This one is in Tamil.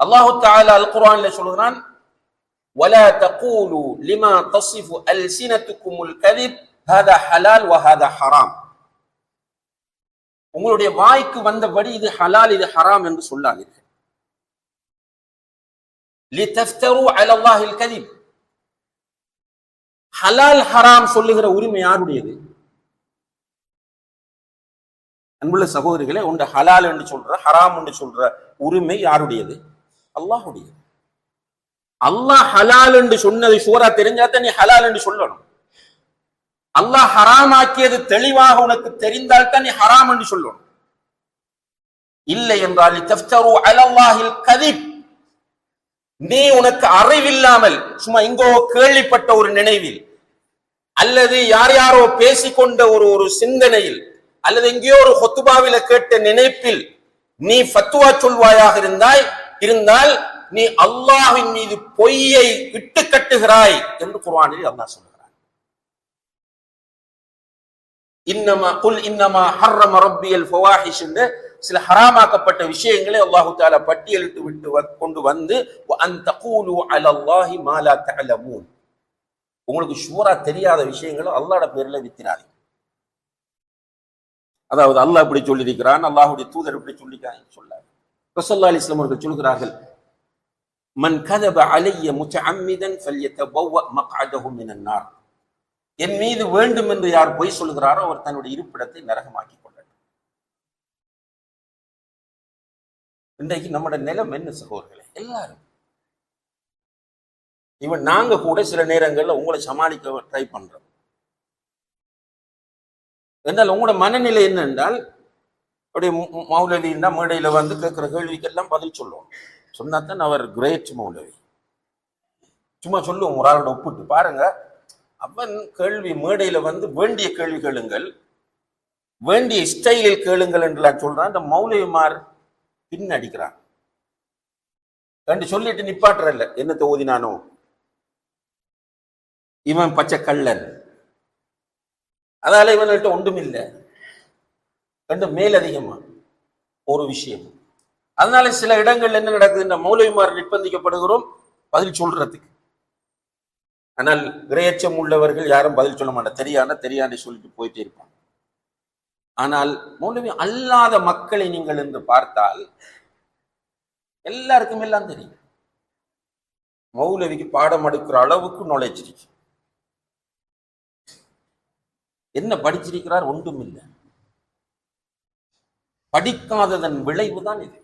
அல்லாஹு தாலா அல் குர்ஆன்ல சொல்கிறான் ولا تقولوا لما تصف ألسنتكم الكذب هذا حلال وهذا حرام உங்களுடைய வாய்க்கு வந்தபடி இது ஹலால் இது ஹராம் என்று சொல்லாதீர்கள் لتفتروا على الله الكذب ஹலால் ஹராம் சொல்லுகிற உரிமை யாருடையது அன்புள்ள சகோதரிகளே ஒன்று ஹலால் என்று சொல்ற ஹராம் என்று சொல்ற உரிமை யாருடையது அல்லாஹுடையது அல்லாஹ் ஹலால் என்று சொன்னது சூரா தெரிஞ்சாதான் நீ ஹலால் என்று சொல்லணும். அல்லாஹ் ஹராம் ஆக்கியது தெளிவாக உனக்கு தெரிந்தால் தான் நீ ஹராம் என்று சொல்லணும். இல்லை என்றால் அலல்லாஹில் கதிப். நீ உனக்கு அறிவில்லாமல் சும்மா இங்கோ கேள்விப்பட்ட ஒரு நினைவில் அல்லது யார் யாரோ பேசிக்கொண்ட ஒரு ஒரு சிந்தனையில் அல்லது எங்கேயோ ஒரு ஹொத்துபாவில கேட்ட நினைப்பில் நீ ஃபத்துவா சொல்வாயாக இருந்தாய் இருந்தால் நீ அல்லாஹின் மீது பொய்யை இட்டு கட்டுகிறாய் என்று குர்வானில் அல்லாஹ் சொல்கிறான். இன்னமா குல் இன்னமா ஹர்ரம ரப்பியல் ஃபவாஹிஷ் என்று சில ஹராமாக்கப்பட்ட விஷயங்களை அல்லாஹு தாலா பட்டியலிட்டு விட்டு கொண்டு வந்து அந்த கூலு அலல்லாஹி மாலா தகலமூன் உங்களுக்கு ஷூரா தெரியாத விஷயங்களை அல்லாட பேர்ல வித்திராதீங்க. அதாவது அல்லாஹ் இப்படி சொல்லியிருக்கிறான் அல்லாஹுடைய தூதர் இப்படி சொல்லிக்கிறான் சொல்லார் ரசல்லா அலிஸ்லாம் அவர்கள் சொல்கிறார்கள் மன் கதப அலைய முத்தஅம்மிதன் ஃபல்யதபவ்வ பௌவ மகாதகும் என்னார் என் மீது வேண்டும் என்று யார் பொய் சொல்கிறாரோ அவர் தன்னுடைய இருப்பிடத்தை நரகமாக்கி கொள்ளட்டும். இன்றைக்கு நம்மட நிலம் என்ன சகோதரர்களே? எல்லாரும். இவன் நாங்க கூட சில நேரங்கள்ல உங்களை சமாளிக்க ட்ரை பண்றோம். என்றால் உங்களோட மனநிலை என்ன என்றால் அப்படியே மு- மௌலவின்னா மேடையில வந்து கேட்குற கேள்விக்கெல்லாம் பதில் சொல்லுவோம். சொன்னாத்தான் அவர் கிரேட் மௌலவி. சும்மா சொல்லுவோம் ஒரு ஆளோட ஒப்பிட்டு. பாருங்க அவன் கேள்வி மேடையில வந்து வேண்டிய கேள்வி கேளுங்கள். வேண்டிய ஸ்டைலில் கேளுங்கள் என்றெல்லாம் சொல்றான். இந்த மௌலவிமார் பின்னடிக்கிறான் கண்டு சொல்லிட்டு நிப்பாட்டுறல்ல. என்னத்தை ஓதினானோ இவன் பச்சை கள்ளன். அதால இவன்கிட்ட ஒன்றும் இல்லை. கண்டு மேலதிகமா? ஒரு விஷயம். அதனால சில இடங்கள்ல என்ன நடக்குதுன்னா இந்த மௌலவிமார் நிர்பந்திக்கப்படுகிறோம் பதில் சொல்றதுக்கு. ஆனால் இரையச்சம் உள்ளவர்கள் யாரும் பதில் சொல்ல மாட்டாங்க. தெரியாத தெரியாத சொல்லிட்டு போயிட்டே இருப்பாங்க. ஆனால் மௌலவி அல்லாத மக்களை நீங்கள் என்று பார்த்தால் எல்லாருக்கும் எல்லாம் தெரியும். மௌலவிக்கு பாடம் எடுக்கிற அளவுக்கு நாலேஜ் இருக்கு. என்ன படிச்சிருக்கிறார் ஒன்றும் இல்லை. படிக்காததன் விளைவு தான் இது.